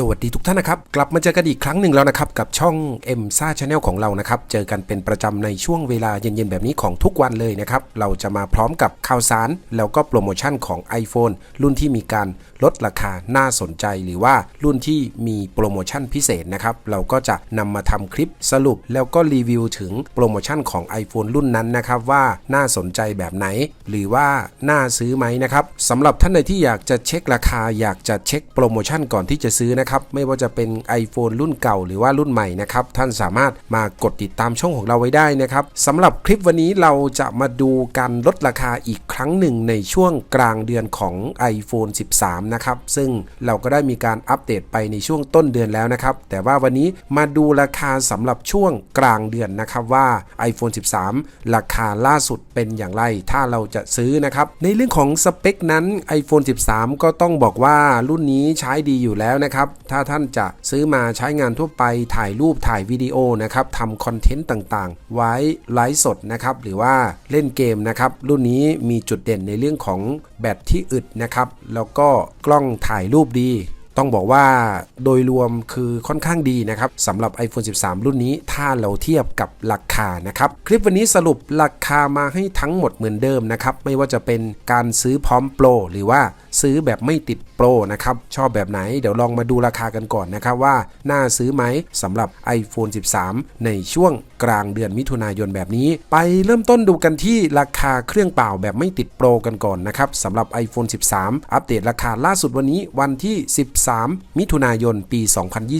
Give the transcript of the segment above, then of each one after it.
สวัสดีทุกท่านนะครับ กลับมาเจอกันอีกครั้งหนึ่งแล้วนะครับ กับช่อง M ซ่าชาแนลของเรานะครับ เจอกันเป็นประจำในช่วงเวลาเย็นๆ แบบนี้ของทุกวันเลยนะครับ เราจะมาพร้อมกับข่าวสาร แล้วก็โปรโมชั่นของ iPhone รุ่นที่มีการลดราคาน่าสนใจ หรือว่ารุ่นที่มีโปรโมชั่นพิเศษนะครับ เราก็จะนำมาทำคลิปสรุป แล้วก็รีวิวถึงโปรโมชั่นของ iPhone รุ่นนั้นนะครับ ว่าน่าสนใจแบบไหน หรือว่าน่าซื้อไหมนะครับสำหรับท่านใดที่อยากจะเช็คราคา อยากจะเช็คโปรโมชั่นก่อนที่จะซื้อนะครับไม่ว่าจะเป็น iPhone รุ่นเก่าหรือว่ารุ่นใหม่นะครับท่านสามารถมากดติดตามช่องของเราไว้ได้นะครับสำหรับคลิปวันนี้เราจะมาดูการลดราคาอีกครั้งหนึ่งในช่วงกลางเดือนของ iPhone 13นะครับ ซึ่งเราก็ได้มีการอัปเดตไปในช่วงต้นเดือนแล้วนะครับ แต่ว่าวันนี้มาดูราคาสำหรับช่วงกลางเดือนนะครับว่า iPhone 13 ราคาล่าสุดเป็นอย่างไร ถ้าเราจะซื้อนะครับ ในเรื่องของสเปคนั้น iPhone 13 ก็ต้องบอกว่ารุ่นนี้ใช้ดีอยู่แล้วนะครับ ถ้าท่านจะซื้อมาใช้งานทั่วไปถ่ายรูปถ่ายวิดีโอนะครับทำคอนเทนต์ต่างๆ ไว้ไลฟ์สดนะครับ หรือว่าเล่นเกมนะครับ รุ่นนี้มีจุดเด่นในเรื่องของแบตที่อึดนะครับ แล้วก็ ล้องถ่ายรูปดี ต้องบอกว่าโดยรวมคือค่อนข้างดีนะครับสำหรับ iPhone 13 รุ่นนี้ถ้าเราเทียบกับราคานะครับ คลิปวันนี้สรุปราคามาให้ทั้งหมดเหมือนเดิมนะครับ ไม่ว่าจะเป็นการซื้อพร้อมโปรหรือว่าซื้อแบบไม่ติดโปรนะครับ ชอบแบบไหนเดี๋ยวลองมาดูราคากันก่อนนะครับว่า น่าซื้อไหมสำหรับ iPhone 13 ในช่วงกลางเดือนมิถุนายนแบบนี้ ไปเริ่มต้นดูกันที่ราคาเครื่องเปล่าแบบไม่ติดโปรกันก่อนนะครับสำหรับ iPhone 13 อัปเดตราคาล่าสุดวันนี้วันที่ 13มิถุนายนปี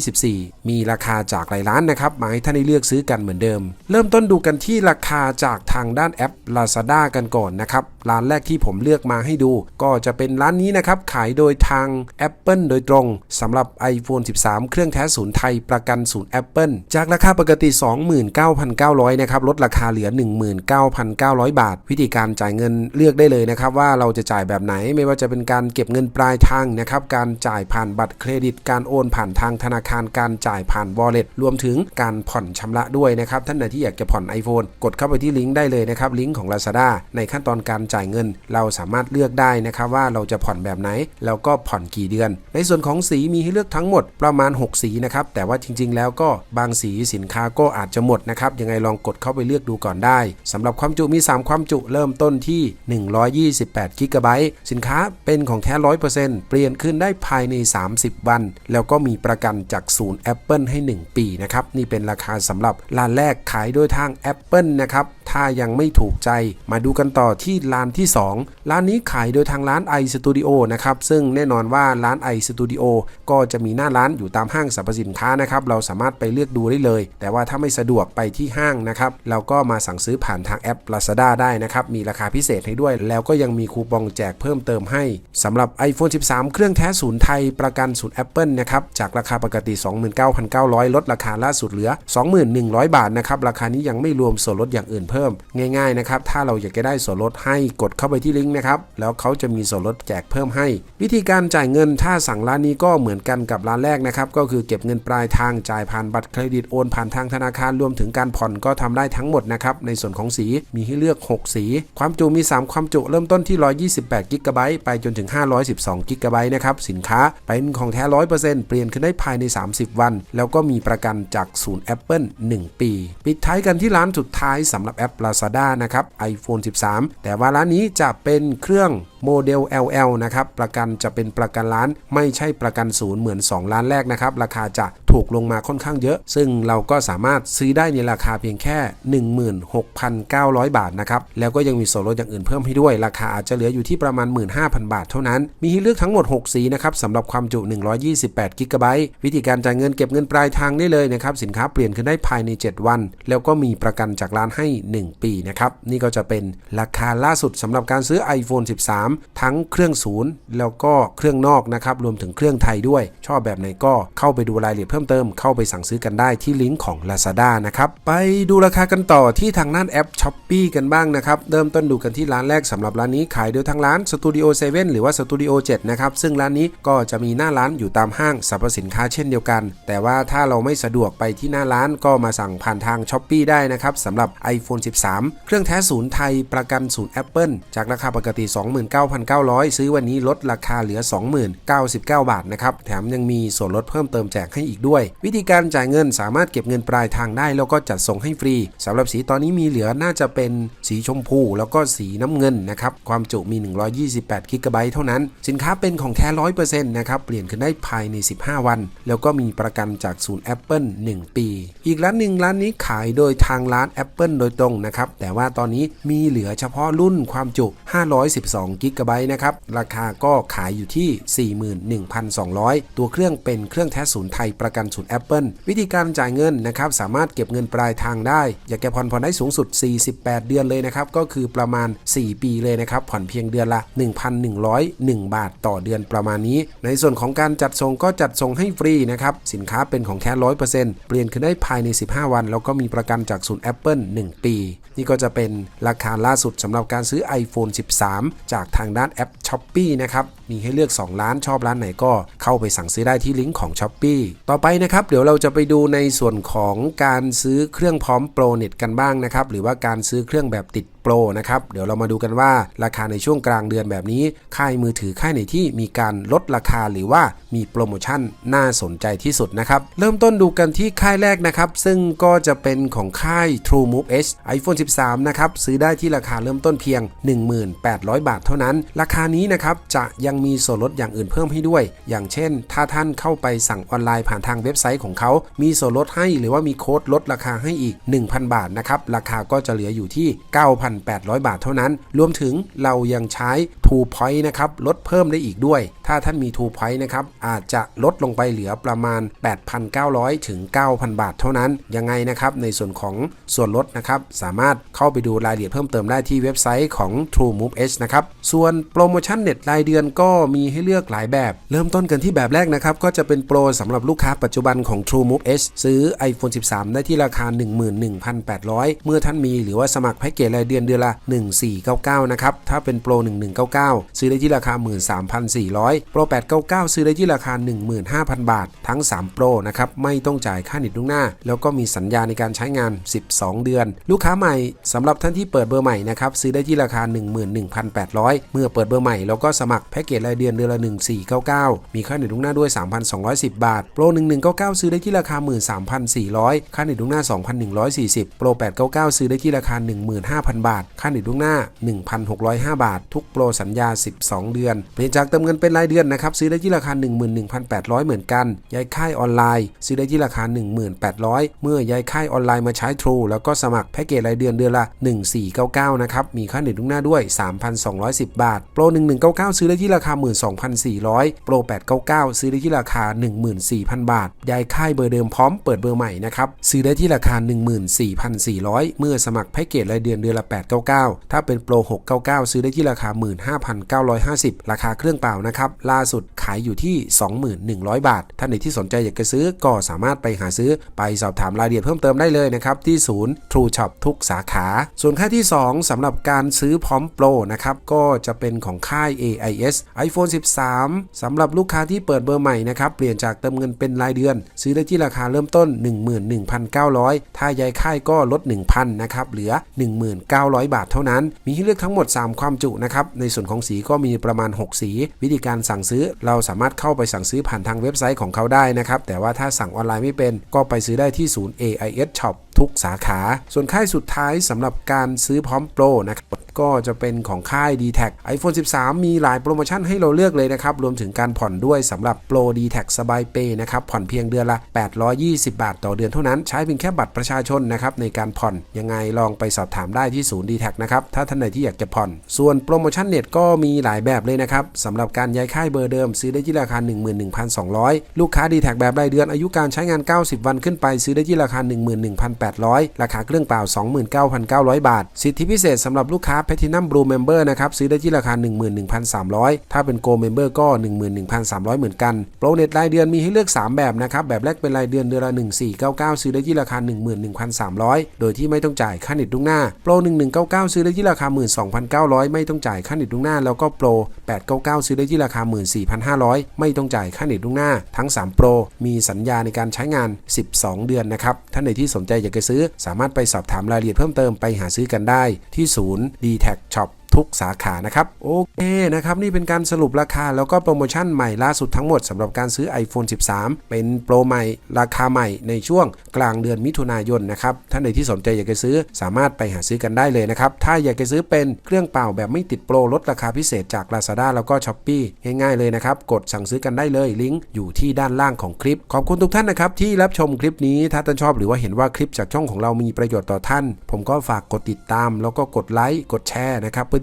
2024 มีราคาจากหลายร้านนะครับมาให้ท่านได้เลือกซื้อกันเหมือนเดิม เริ่มต้นดูกันที่ราคาจากทางด้านแอป Lazada กันก่อนนะครับ ร้านแรกที่ผมเลือกมาให้ดู ก็จะเป็นร้านนี้นะครับ ขายโดยทาง Apple โดยตรงสำหรับ iPhone 13 เครื่องแท้ศูนย์ไทยประกันศูนย์ Apple จากราคาปกติ 29,900 นะครับ ลดราคาเหลือ 19,900 บาท วิธีการจ่ายเงินเลือกได้เลยนะครับ ว่าเราจะจ่ายแบบไหนไม่ว่าจะเป็นการเก็บเงินปลายทางนะครับ การจ่ายผ่านบัตรเครดิตการโอนผ่านทางธนาคารการจ่ายผ่าน wallet รวมถึงการผ่อนชำระด้วยนะครับ ท่านใดที่อยากจะผ่อน iPhone กดเข้าไปที่ลิงก์ได้เลยนะครับลิงก์ของ Lazada ในขั้นตอนการจ่ายเงิน เราสามารถเลือกได้นะครับว่าเราจะผ่อนแบบไหน แล้วก็ผ่อนกี่เดือน ในส่วนของสีมีให้เลือกทั้งหมดประมาณ 6 สีนะครับแต่ว่าจริง ๆ แล้วก็บางสีสินค้าก็อาจจะหมดนะครับยังไงลองกดเข้าไปเลือกดูก่อนได้สำหรับความจุมี 3 ความจุเริ่มต้นที่ 128กิกะไบต์สินค้าเป็นของแท้100%เปลี่ยนขึ้นได้ภายใน30 วัน แล้วก็มีประกันจากศูนย์ Apple ให้ 1 ปีนะครับ นี่เป็นราคาสำหรับร้านแรกขายโดยทาง Apple นะครับ ถ้ายังไม่ถูกใจ มาดูกันต่อที่ร้านที่ 2 ร้านนี้ขายโดยทางร้าน iStudio นะครับ ซึ่งแน่นอนว่าร้าน iStudio ก็จะมีหน้าร้านอยู่ตามห้างสรรพสินค้านะครับ เราสามารถไปเลือกดูได้เลย แต่ว่าถ้าไม่สะดวกไปที่ห้างนะครับ เราก็มาสั่งซื้อผ่านทางแอป Lazada ได้นะครับ มีราคาพิเศษให้ด้วย แล้วก็ยังมีคูปองแจกเพิ่มเติมให้สำหรับ iPhone 13 เครื่องแท้ศูนย์ไทยประกันศูนย์ Apple นะครับ จากราคาปกติ 29,900 ลดราคาล่าสุดเหลือ 21,100 บาทนะครับ ราคานี้ยังไม่รวมส่วนลดอย่างอื่นเพิ่มง่ายๆนะครับถ้าเราอยากจะได้ส่วนลดให้กดเข้าไปที่ลิงก์นะครับแล้วเขาจะมีส่วนลดแจกเพิ่มให้ วิธีการจ่ายเงินถ้าสั่งร้านนี้ก็เหมือนกันกับร้านแรกนะครับก็คือเก็บเงินปลายทางจ่ายผ่านบัตรเครดิตโอนผ่านทางธนาคารรวมถึงการผ่อนก็ทำได้ทั้งหมดนะครับในส่วนของสีมีให้เลือก 6 สี ความจุมี 3 ความจุเริ่มต้นที่ 128กิกะไบต์ไปจนถึง 512กิกะไบต์นะครับสินค้าเป็นของแท้ 100%เปลี่ยนขึ้นได้ภายใน 30 วัน แล้วก็มีประกันจากศูนย์ Apple 1 ปี ปิดท้ายกันที่ร้านสุดท้ายสำหรับป Lazada นะครับ iPhone 13 แต่ว่าร้านนี้จะเป็นเครื่องโมเดล LL นะครับ ประกันจะเป็นประกันร้าน ไม่ใช่ประกันศูนย์เหมือน 2 ล้านแรกนะครับ ราคาจะถูกลงมาค่อนข้างเยอะ ซึ่งเราก็สามารถซื้อได้ในราคาเพียงแค่ 16,900 บาทนะครับ แล้วก็ยังมีส่วนลดอย่างอื่นเพิ่มให้ด้วย ราคาอาจจะเหลืออยู่ที่ประมาณ 15,000 บาทเท่านั้น มีให้เลือกทั้งหมด 6 สีนะครับสำหรับความจุ 128 กิกะไบต์วิธีการจ่ายเงินเก็บเงินปลายทางได้เลยนะครับ สินค้าเปลี่ยนขึ้นได้ภายใน 7 วัน แล้วก็มีประกันจากร้านให้1 ปีนะครับ นี่ก็จะเป็นราคาล่าสุดสำหรับการซื้อ iPhone 13 ทั้งเครื่องศูนย์แล้วก็เครื่องนอกนะครับ รวมถึงเครื่องไทยด้วย ชอบแบบไหนก็เข้าไปดูรายละเอียดเพิ่มเติม เข้าไปสั่งซื้อกันได้ที่ลิงก์ของ Lazada นะครับ ไปดูราคากันต่อที่ทางหน้านแอป s h อ p e e กันบ้างนะครับเริ่มต้นดูกันที่ร้านแรกสำหรับร้านนี้ขายโดยทางร้าน Studio 7 หรือว่า Studio 7นะครับซึ่งร้านนี้ก็จะมีหน้าร้านอยู่ตามห้างสรรพสินค้าเช่นเดียวกัน แต่ว่าถ้าเราไม่สะดวกไปที่หน้าร้านก็มาสั่งผ่านทาง s h อ p e e ได้นะครับสำหรับ iPhone 13 เครื่องแท้ศูนย์ไทยประกันศูนย์ Apple จากราคาปกติ 29,900 ซื้อวันนี้ลดราคาเหลือ 20,099 บาทนะครับ แถมยังมีส่วนลดเพิ่มเติมแจกให้อีกด้วย วิธีการจ่ายเงินสามารถเก็บเงินปลายทางได้ แล้วก็จัดส่งให้ฟรีสำหรับสีตอนนี้มีเหลือน่าจะเป็นสีชมพู แล้วก็สีน้ำเงินนะครับ ความจุมี 128กิกะไบต์เท่านั้น สินค้าเป็นของแท้ 100%นะครับ เปลี่ยนขึ้นได้ภายใน 15 วัน แล้วก็มีประกันจากศูนย์ Apple 1 ปี อีกร้านหนึ่งร้านนี้ขายโดยทางร้าน Apple โดยตรงนะครับ แต่ว่าตอนนี้มีเหลือเฉพาะรุ่นความจุ 512 กิกะไบต์นะครับ ราคาก็ขายอยู่ที่ 41,200 ตัวเครื่องเป็นเครื่องแท้ศูนย์ไทยประกันศูนย์ Apple วิธีการจ่ายเงินนะครับ สามารถเก็บเงินปลายทางได้ อยากแกผ่อนผ่อนได้สูงสุด 48 เดือนเลยนะครับ ก็คือประมาณ 4 ปีเลยนะครับ ผ่อนเพียงเดือนละ 1,101 บาทต่อเดือนประมาณนี้ ในส่วนของการจัดส่งก็จัดส่งให้ฟรีนะครับ สินค้าเป็นของแท้ร้อยเปอร์เซ็นต์เปลี่ยนขึ้นได้ภายใน 15 วัน แล้วก็มีประกันจากศูนย์ Apple 1 ปีนี่ก็จะเป็นราคาล่าสุดสำหรับการซื้อ iPhone 13 จากทางด้านแอป s h อ p e e นะครับ มีให้เลือก 2 ร้านชอบร้านไหนก็เข้าไปสั่งซื้อได้ที่ลิงก์ของ s h อ p e e ต่อไปนะครับ เดี๋ยวเราจะไปดูในส่วนของการซื้อเครื่องพร้อมโปรเน็ตกันบ้างนะครับ หรือว่าการซื้อเครื่องแบบติด โปรนะครับ เดี๋ยวเรามาดูกันว่าราคาในช่วงกลางเดือนแบบนี้ ค่ายมือถือค่ายไหนที่มีการลดราคาหรือว่ามีโปรโมชั่นน่าสนใจที่สุดนะครับ เริ่มต้นดูกันที่ค่ายแรกนะครับ ซึ่งก็จะเป็นของค่าย True Move H iPhone 13 นะครับ ซื้อได้ที่ราคาเริ่มต้นเพียง 1800 บาทเท่านั้น ราคานี้นะครับจะยังมีส่วนลดอย่างอื่นเพิ่มให้ด้วย อย่างเช่น ถ้าท่านเข้าไปสั่งออนไลน์ผ่านทางเว็บไซต์ของเขา มีส่วนลดให้หรือว่ามีโค้ดลดราคาให้อีก 1,000 บาทนะครับ ราคาก็จะเหลืออยู่ที่ 9,000 1,800 บาทเท่านั้น รวมถึงเรายังใช้ True Point นะครับลดเพิ่มได้อีกด้วย ถ้าท่านมี True Point นะครับอาจจะลดลงไปเหลือประมาณ 8,900 ถึง 9,000 บาทเท่านั้น ยังไงนะครับในส่วนของส่วนลดนะครับสามารถเข้าไปดูรายละเอียดเพิ่มเติมได้ที่เว็บไซต์ของ True Move H นะครับส่วนโปรโมชั่นเน็ตรายเดือนก็มีให้เลือกหลายแบบ เริ่มต้นกันที่แบบแรกนะครับก็จะเป็นโปรสำหรับลูกค้าปัจจุบันของ True Move H ซื้อ iPhone 13 ได้ที่ราคา 11,800 เมื่อท่านมีหรือว่าสมัครแพ็กเกจรายเดือนเดือนละ 1499 นะครับถ้าเป็นโปร 1199ซื้อได้ที่ราคา 13,400โปร899 ซื้อได้ที่ราคา 15,000 บาท ทั้ง3โปรนะครับ ไม่ต้องจ่ายค่าเน็ตล่วงหน้า แล้วก็มีสัญญาในการใช้งาน 12 เดือน ลูกค้าใหม่สำหรับท่านที่เปิดเบอร์ใหม่นะครับ ซื้อได้ที่ราคา 11,800 เมื่อเปิดเบอร์ใหม่แล้วก็สมัครแพ็กเกจรายเดือนเดือนละ 1499 มีค่าเน็ตล่วงหน้าด้วย 3,210 บาทโปร1199 ซื้อได้ที่ราคา 13,400 ค่าเน็ตล่วงหน้า 2,140โปร899 ซื้อได้ที่ราคา 15,000 บาท ค่าเน็ตล่วงหน้า 1,605 บาท ทุกโปรสัญญญา 12 เดือน เปลี่ยนจากเติมเงินเป็นรายเดือนนะครับ ซื้อได้ที่ราคา 11,800 เหมือนกันย้ายค่ายออนไลน์ ซื้อได้ที่ราคา 1,800 เมื่อย้ายค่ายออนไลน์มาใช้ True แล้วก็สมัครแพ็กเกจรายเดือนเดือนละ 1499 นะครับ มีค่าเน็ตล่วงหน้าด้วย 3,210 บาท โปร 1199 ซื้อได้ที่ราคา 12,400 โปร 899 ซื้อได้ที่ราคา 14,000 บาท ย้ายค่ายเบอร์เดิมพร้อมเปิดเบอร์ใหม่นะครับ ซื้อได้ที่ราคา 14,400 เมื่อสมัครแพ็กเกจรายเดือนเดือนละ 899 ถ้าเป็นโปร 699 ซื้อได้ที่ราคา5,950 ราคาเครื่องเปล่านะครับ ล่าสุดขายอยู่ที่ 21,000 บาท ท่านไหนที่สนใจอยากจะซื้อก็สามารถไปหาซื้อไปสอบถามรายละเอียดเพิ่มเติมได้เลยนะครับ ที่ศูนย์ True Shop ทุกสาขา ส่วนค่ายที่ 2สำหรับการซื้อพร้อมโปรนะครับ ก็จะเป็นของค่าย AIS iPhone 13สำหรับลูกค้าที่เปิดเบอร์ใหม่นะครับ เปลี่ยนจากเติมเงินเป็นรายเดือน ซื้อได้ที่ราคาเริ่มต้น 11,900 ถ้าย้ายค่ายก็ลด 1,000นะครับเหลือ 1900 บาทเท่านั้น มีให้เลือกทั้งหมด 3 ความจุนะครับในส่วนของสีก็มีประมาณ 6 สี วิธีการสั่งซื้อเราสามารถเข้าไปสั่งซื้อผ่านทางเว็บไซต์ของเขาได้นะครับแต่ว่าถ้าสั่งออนไลน์ไม่เป็น ก็ไปซื้อได้ที่ศูนย์ AIS Shop ทุกสาขา ส่วนค่ายสุดท้ายสำหรับการซื้อพร้อมโปรนะครับก็จะเป็นของค่าย d t แท iPhone 13 มีหลายโปรโมชั่นให้เราเลือกเลยนะครับ รวมถึงการผ่อนด้วยสำหรับโปร d t แทสบายเปย์นะครับ ผ่อนเพียงเดือนละ 820 บาทต่อเดือนเท่านั้น ใช้เพียงแค่บัตรประชาชนนะครับ ในการผ่อน ยังไงลองไปสอบถามได้ที่ศูนย์ d t แทนะครับ ถ้าท่านไหนที่อยากจะผ่อน ส่วนโปรโมชั่นเน็ตก็มีหลายแบบเลยนะครับสำหรับการย้ายค่ายเบอร์เดิม ซื้อได้ที่ราคา 11,200 ลูกค้า d t แทแบบรายเดือนอายุการใช้งาน 90 วันขึ้นไปซื้อได้ที่ราคา 11,800 800 ราคาเครื่องเปล่า 29,900 บาท สิทธิพิเศษสำหรับลูกค้า Platinum Blue Member นะครับ ซื้อได้ที่ราคา 11,300 ถ้าเป็น Gold Member ก็ 11,300 เหมือนกัน โปรเน็ตรายเดือนมีให้เลือก 3 แบบนะครับ แบบแรกเป็นรายเดือนเดือนละ 1499 ซื้อได้ที่ราคา 11,300 โดยที่ไม่ต้องจ่ายค่าเน็ตล่วงหน้า โปร 1199 ซื้อได้ที่ราคา 12,900 ไม่ต้องจ่ายค่าเน็ตล่วงหน้า แล้วก็โปร 899 ซื้อได้ที่ราคา 14,500 ไม่ต้องจ่ายค่าเน็ตล่วงหน้า ทั้ง 3 โปร มีสัญญาในการใช้งาน 12 เดือนนะครับ ท่านใดที่สนใจอยากซื้อ สามารถไปสอบถามรายละเอียดเพิ่มเติมไปหาซื้อกันได้ที่ศูนย์ d t a c Shop ทุกสาขานะครับโอเคนะครับนี่เป็นการสรุปราคาแล้วก็โปรโมชั่นใหม่ล่าสุดทั้งหมดสำหรับการซื้อ iPhone 13 เป็นโปรใหม่ราคาใหม่ในช่วงกลางเดือนมิถุนายนนะครับท่านใดที่สนใจอยากจะซื้อสามารถไปหาซื้อกันได้เลยนะครับถ้าอยากจะซื้อเป็นเครื่องเป่าแบบไม่ติดโปรลดราคาพิเศษจาก Lazada แล้วก็ s h อ p e e ง่ายๆเลยนะครับกดสั่งซื้อกันได้เลยลิงก์อยู่ที่ด้านล่างของคลิป ขอบคุณทุกท่านนะครับที่รับชมคลิปนี้ถ้าท่านชอบหรือว่าเห็นว่าคลิปจากช่องของเรามีประโยชน์ต่อท่าน ผมก็ฝากกดติดตาม แล้วก็กดไลค์กดแชร์นะครับเพื่อ